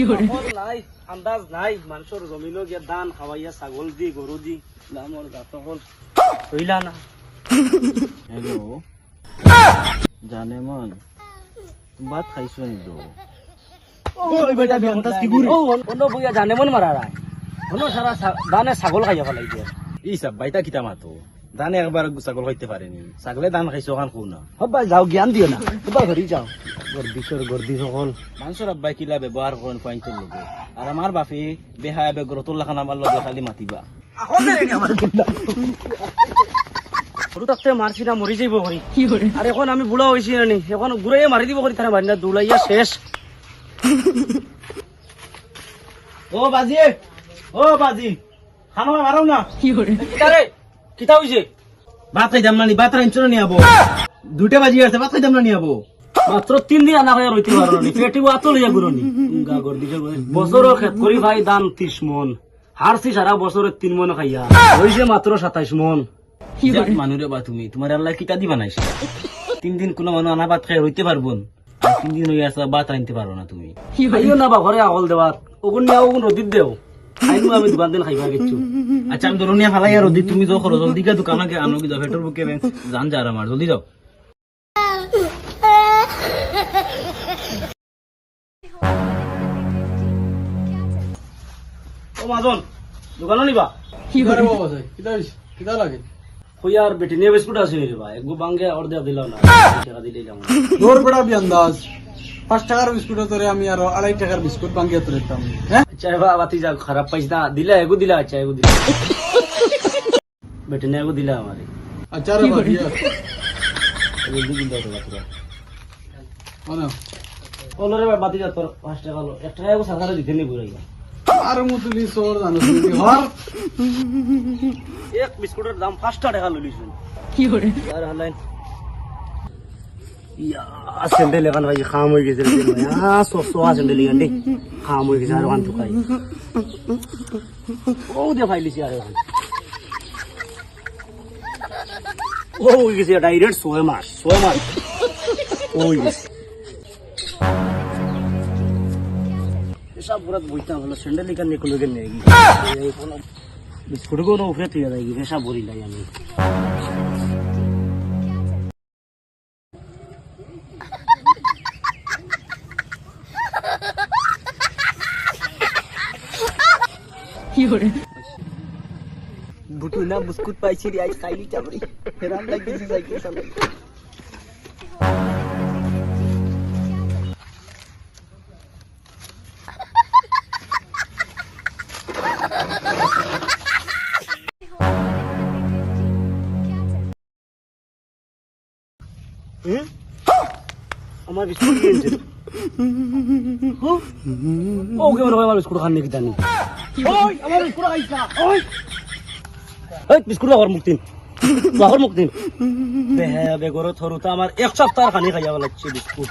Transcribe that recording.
নাই আন্দাজ নাই। মানুষের জমিনও গিয়ে ধান খাওয়াইয়া ছাগল দি গরু দি। হল হইলা না। হ্যালো জানে মন? ভাত খাইছো নি ওই বেটা বিয়ান্তাস কি গুরি ও অন্য বইয়া জানে মন মারা রায় অন্য সারা ছা- ছাগল খাইয়া ফেলাই দিয়ে। এই সব বাইতা কিতা মাতো? দানে একবার ছাগল খাইতে পারেনি ছাগলে ধান খাইছো ওখান কো না হব্বা যাও জ্ঞান দিও না। হব্বা ঘরি যাও। গর্দিসর গর্দি সকল মানুষের আব্বাই কিলা ব্যবহার করেন পয়েন্টের লোকে আর আমার বাপে বেহায় বেগরতুল্লাহ খান আমার লগে খালি মাতিবা। সরু থাকতে মারছি না মরি যাইব করি আর এখন আমি বুড়া হয়েছি না। এখন ঘুরাইয়া মারি দিব করি তারা মারি না শেষ। ও বাজি ও বাজি। খানো না। কিতারে কিতা হইছে ভাত খাইতাম না নি ভাত রাইছো না নি আবো। দুইটা বাজি আছে ভাত খাইতাম না নি আবো। মাত্র তিন দিন আনা খাইয়া রইতে পারো নি। পেটি আতো লইয়া ঘুরনি গা গর্দিসর বছরও খেত করি ভাই দান ত্রিশ মন। হারছি সারা বছরের তিন মন খাইয়া। হইছে মাত্র সাতাইশ মন। মানুরে বা তুমি। তোমার আল্লাহ কিতা দিবা নাইছে তিন দিন কোনো মানুষ আনা ভাত খাই হইতে পারব তিন দিন হয়ে আসা ভাত আনতে পারো না তুমি। খাইও না বা ঘরে আগল দেওয়ার ওগুন নিয়া ওগুন রদিত দেও। খাইনু আমি দোকান দিন খাইবা গেছো আচ্ছা আমি ধরুন ফালাই আর দি তুমি যাও করো জলদি কে দোকানে আনো কি যাও ফেটর বুকে জান যা আমার। জলদি যাও। ও মাজন দোকানও নিবা? হইয়ার বেটি নিয়ে বিস্কুট আছে নি ভাই একগু বাঙ্গে অর দেয়া দিলাম না। টাকা দিলেই যাব পাঁচ টাকার বিস্কুট তোরে আমি আরও আড়াই টাকার বিস্কুট বাঙ্গিয়ে তোরে দিতাম হ্যাঁ? আচ্ছা এবার বাতি যা খারাপ পাইছ না। দিলা এগু দিলা আচ্ছা এগু দিলা। বেটি নিয়ে এগু দিলা আমারে। আচ্ছা রে দিন দাও মানে? ওলরে বাতি যা তোর পাঁচ টাকা লো। এক টাকা এগু সরকারে দিতে নি বুড়াইয়া। আর মুতুলি সোর জানো হর? এক বিস্কুটের দাম পাঁচটা টাকা লইলিছুন আর হালাইন। ইয়া স্যান্ডেল এখন ভাই খাম হয়ে গেছে আ সসোয়া স্যান্ডেল দে। খাম হয়ে গেছে আর ওখান চুকাই ও দে ফাইলিছি আর ও হয়ে গেছে ডাইরেক্ট ছয় মাস ছয় মাস। ও হয়ে গেছে। এসব পুরা বইতাম হলো স্যান্ডেল ইকান নিয়ে কোনো বিস্কুট কোনো উঠে তুই যাই পেশা বলি নাই আমি। বুটু না বিস্কুট পাইছি আজ খাইলি চাবড়ি। হেরান লাগিয়েছি সাইকেল চালাই আমার বিস্কুট কিনছে ও কে হয় আমার বিস্কুট খান নাকি জানি আমার বিস্কুট খাইছ ওই। বিস্কুট লাগর মুক্তিন লাগর মুক্তিন বেহে বেগর থরুতা, আমার এক সপ্তাহ খানি খাইয়া লাগছে বিস্কুট।